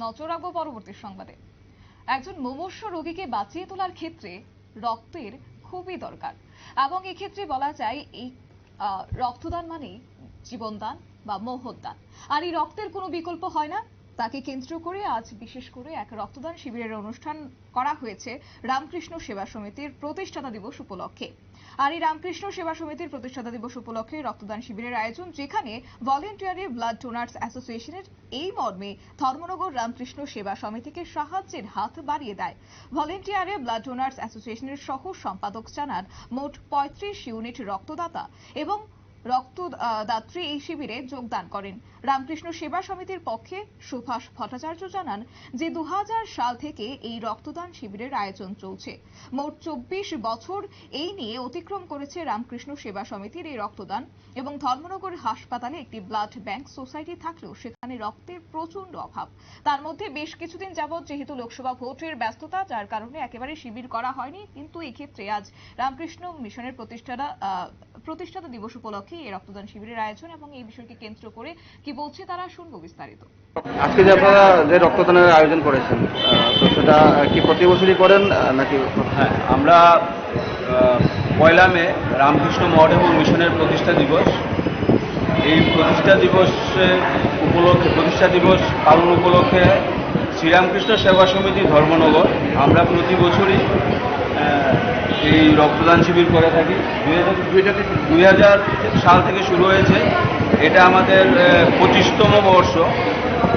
নজর রাখব পরবর্তী সংবাদে। একজন মুমূর্ষ রোগীকে বাঁচিয়ে তোলার ক্ষেত্রে রক্তের খুবই দরকার। এবং এক্ষেত্রে বলা যায়, এই রক্তদান মানে জীবনদান বা মোহদান আর এই রক্তের কোনো বিকল্প হয় না। তাকে কেন্দ্র করে আজ বিশেষ করে এক রক্তদান শিবিরের অনুষ্ঠান করা হয়েছে রামকৃষ্ণ সেবা সমিতির প্রতিষ্ঠাতা দিবস উপলক্ষে। আর এই রামকৃষ্ণ সেবা সমিতির প্রতিষ্ঠাতা দিবস উপলক্ষে রক্তদান শিবিরের আয়োজন, যেখানে ভলেন্টিয়ারি ব্লাড ডোনার্স অ্যাসোসিয়েশনের এই মর্মে ধর্মনগর রামকৃষ্ণ সেবা সমিতিকে সাহায্যের হাত বাড়িয়ে দেয়। ভলেন্টিয়ারে ব্লাড ডোনার্স অ্যাসোসিয়েশনের সহ সম্পাদক জানান, মোট পঁয়ত্রিশ ইউনিট রক্তদাতা এবং রক্তদাত্রী এই শিবিরে যোগদান করেন। রামকৃষ্ণ সেবা সমিতির পক্ষে সুভাষ ভট্টাচার্য জানান যে দু হাজার সাল থেকে এই রক্তদান শিবিরের আয়োজন চলছে। মোট চব্বিশ বছর এই নিয়ে অতিক্রম করেছে রামকৃষ্ণ সেবা সমিতির এই রক্তদান এবং ধর্মনগর হাসপাতালে একটি ব্লাড ব্যাংক সোসাইটি থাকলেও সেখানে রক্তের প্রচণ্ড অভাব। তার মধ্যে বেশ কিছুদিন যাবৎ যেহেতু লোকসভা ভোটের ব্যস্ততা, যার কারণে একেবারে শিবির করা হয়নি। কিন্তু এক্ষেত্রে আজ রামকৃষ্ণ মিশনের প্রতিষ্ঠাতা প্রতিষ্ঠাতা দিবস উপলক্ষে এই রক্তদান শিবিরের আয়োজন এবং এই বিষয়কে কেন্দ্র করে কি বলছে তারা শুনব বিস্তারিত। আজকে যে আপনারা যে রক্তদানের আয়োজন করেছেন তো সেটা কি প্রতি বছরই করেন নাকি হ্যাঁ আমরা আহ, পয়লা মে রামকৃষ্ণ মঠ এবং মিশনের প্রতিষ্ঠা দিবস এই প্রতিষ্ঠা দিবসে উপলক্ষে প্রতিষ্ঠা দিবস পালন উপলক্ষে শ্রীরামকৃষ্ণ সেবা সমিতি ধর্মনগর আমরা প্রতি বছরই এই রক্তদান শিবির করে থাকি। দুই হাজার সাল থেকে শুরু হয়েছে। এটা আমাদের পঁচিশতম বর্ষ।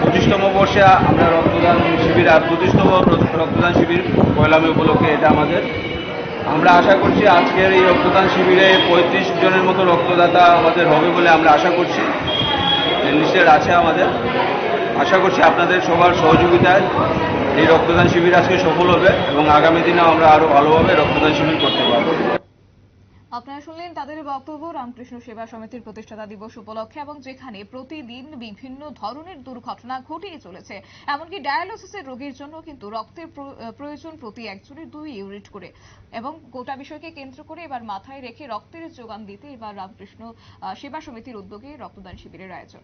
পঁচিশতম বর্ষে আমরা রক্তদান শিবির আর পঁচিশতম রক্তদান শিবির পয়লা মে উপলক্ষে এটা আমাদের। আমরা আশা করছি আজকের এই রক্তদান শিবিরে পঁয়ত্রিশ জনের মতো রক্তদাতা আমাদের হবে বলে আমরা আশা করছি। লিস্টেড আছে আমাদের। আশা করছি আপনাদের সবার সহযোগিতায় এই রক্তদান শিবির আজকে সফল হবে এবং আগামী দিনেও আমরা আরও ভালোভাবে রক্তদান শিবির করতে পারব। আপনারা শুনলেন তাদের বক্তব্য, রামকৃষ্ণ সেবা সমিতির প্রতিষ্ঠাতা দিবস উপলক্ষে এবং যেখানে প্রতিদিন বিভিন্ন ধরনের দুর্ঘটনা ঘটেই চলেছে। এমনকি ডায়ালিসিসের রোগীর জন্য কিন্তু রক্তের প্রয়োজন প্রতি একজনের দুই ইউনিট করে। এবং গোটা বিষয়কে কেন্দ্র করে এবার মাথায় রেখে রক্তের যোগান দিতে এবার রামকৃষ্ণ সেবা সমিতির উদ্যোগে রক্তদান শিবিরের আয়োজন।